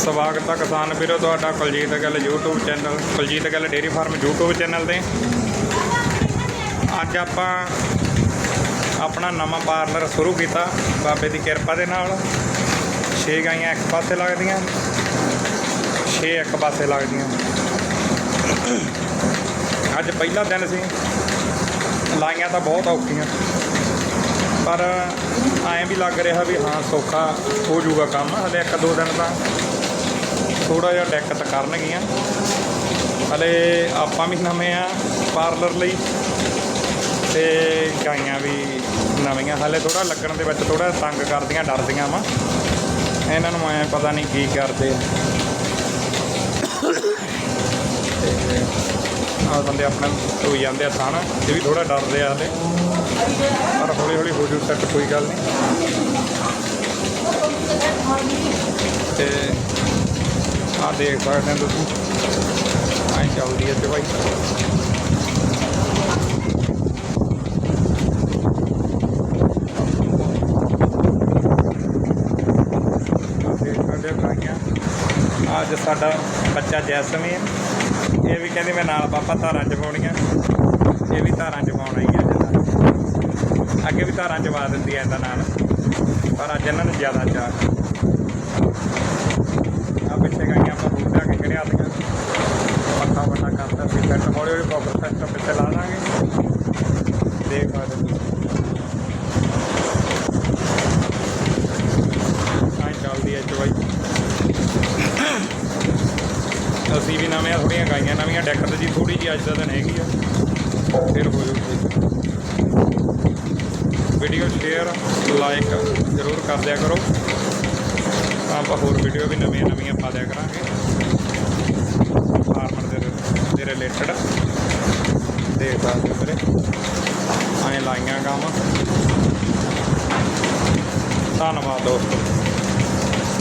ਸਵਾਗਤ ਹੈ ਕਿਸਾਨ ਵੀਰੋ, ਤੁਹਾਡਾ ਕੁਲਜੀਤ ਗੱਲ YouTube ਚੈਨਲ ਕੁਲਜੀਤ ਗੱਲ ਡੇਅਰੀ ਫਾਰਮ YouTube ਚੈਨਲ ਤੇ। ਅੱਜ ਆਪਾਂ ਆਪਣਾ ਨਵਾਂ ਪਾਰਲਰ ਸ਼ੁਰੂ ਕੀਤਾ, ਬਾਬੇ ਦੀ ਕਿਰਪਾ ਦੇ ਨਾਲ। 6 ਗਾਈਆਂ ਇੱਕ ਪਾਸੇ ਲੱਗਦੀਆਂ 6 ਇੱਕ ਪਾਸੇ ਲੱਗਦੀਆਂ। ਅੱਜ ਪਹਿਲਾ ਦਿਨ ਸੀ, ਲਾਈਆਂ ਤਾਂ ਬਹੁਤ ਔਖੀਆਂ। ਪਰ ਐਂ ਵੀ ਲੱਗ ਰਿਹਾ ਵੀ ਹਾਂ, ਸੌਖਾ ਹੋ ਜਾਊਗਾ ਕੰਮ, ਹਲੇ ਇੱਕ ਦੋ ਦਿਨ ਤਾਂ। ਥੋੜਾ ਜਿਹਾ ਦਿੱਕਤ ਕਰਨਗੀਆਂ। ਹਲੇ ਆਪਾਂ ਵੀ ਨਵੇਂ ਆ ਪਾਰਲਰ ਲਈ ਤੇ ਗਾਈਆਂ ਵੀ ਨਵੀਆਂ। ਹਲੇ ਥੋੜਾ ਲੱਗਣ ਦੇ ਵਿੱਚ ਥੋੜਾ ਤੰਗ ਕਰਦੀਆਂ, ਡਰਦੀਆਂ ਵਾ। ਇਹਨਾਂ ਨੂੰ ਐ ਪਤਾ ਨਹੀਂ ਕੀ ਕਰਦੇ ਆ। ਬੰਦੇ ਆਪਣੇ ਹੋਈ ਜਾਂਦੇ ਆ ਥਾਣ, ਇਹ ਵੀ ਥੋੜਾ ਡਰਦੇ ਆ ਹਲੇ। ਪਰ ਹੌਲੀ ਹੌਲੀ ਹੋ ਜੂ ਤੱਕ ਕੋਈ ਗੱਲ ਨਹੀਂ। ਤੇ ਆ ਦੇਖ ਸਕਦੇ ਹੋ ਤੁਸੀਂ ਆਈ ਚੱਲਦੀ ਹੈ ਤੇ ਅੱਜ ਸਾਡਾ ਬੱਚਾ ਜੈਸਮੀਨ। ਇਹ ਵੀ ਕਹਿੰਦੀ ਮੈਂ ਨਾਲ ਪਾਪਾ ਧਾਰਾਂ ਚ ਪਾਉਣੀਆਂ ਇਹ ਵੀ ਧਾਰਾਂ ਚ ਪਾਉਣ ਆਈ ਹੈ ਅੱਗੇ ਵੀ ਧਾਰਾਂ ਚ ਪਾ ਦਿੰਦੀ ਐ ਇਹਦਾ ਨਾਲ। ਪਰ ਅੱਜ ਇਹਨਾਂ ਨੂੰ ਜ਼ਿਆਦਾ ਚਾਹ ਆ ਪਿੱਛੇ ਗਾਈਆਂ ਆਪਾਂ ਰੂਟ ਲਾ ਕੇ ਖੜਿਆ ਦੀਆਂ ਪੱਕਾ ਵੱਡਾ ਕਰਤਾ ਸੀ ਸੈੱਟ ਹੌਲੀ ਹੌਲੀ ਪ੍ਰੋਪਰ ਸੈੱਟ ਪਿੱਛੇ ਲਾ ਦਾਂਗੇ ਦੇਖ ਸਕਦੇ ਤੁਸੀਂ ਆਈ ਚੱਲਦੀ ਐ ਚਵਾਈ ਅਸੀਂ ਵੀ ਨਵੇਂ ਥੋੜੀਆਂ ਗਾਈਆਂ, ਨਵੀਆਂ ਡੈਕ ਤੇ ਜੀ ਥੋੜੀ ਜੀ ਅੱਜ ਦਾ ਦਿਨ ਹੈਗੀ ਆ। ਫਿਰ ਹੋ ਜਾਊਗੀ ਵੀਡੀਓ ਸ਼ੇਅਰ ਲਾਈਕ ਜ਼ਰੂਰ ਕਰ ਦਿਆ ਕਰੋ। ਤਾਂ ਆਪਾਂ ਹੋਰ ਵੀਡੀਓ ਵੀ ਨਵੀਆਂ ਨਵੀਆਂ ਪਾ ਦਿਆ ਕਰਾਂਗੇ। ਫਾਰਮਰ ਦੇ ਦੇ ਰਿਲੇਟਡ ਦੇਖ ਸਕਦੇ ਹੋ ਵੀਰੇ ਐਂ ਲਾਈਆਂ ਧੰਨਵਾਦ ਦੋਸਤੋ।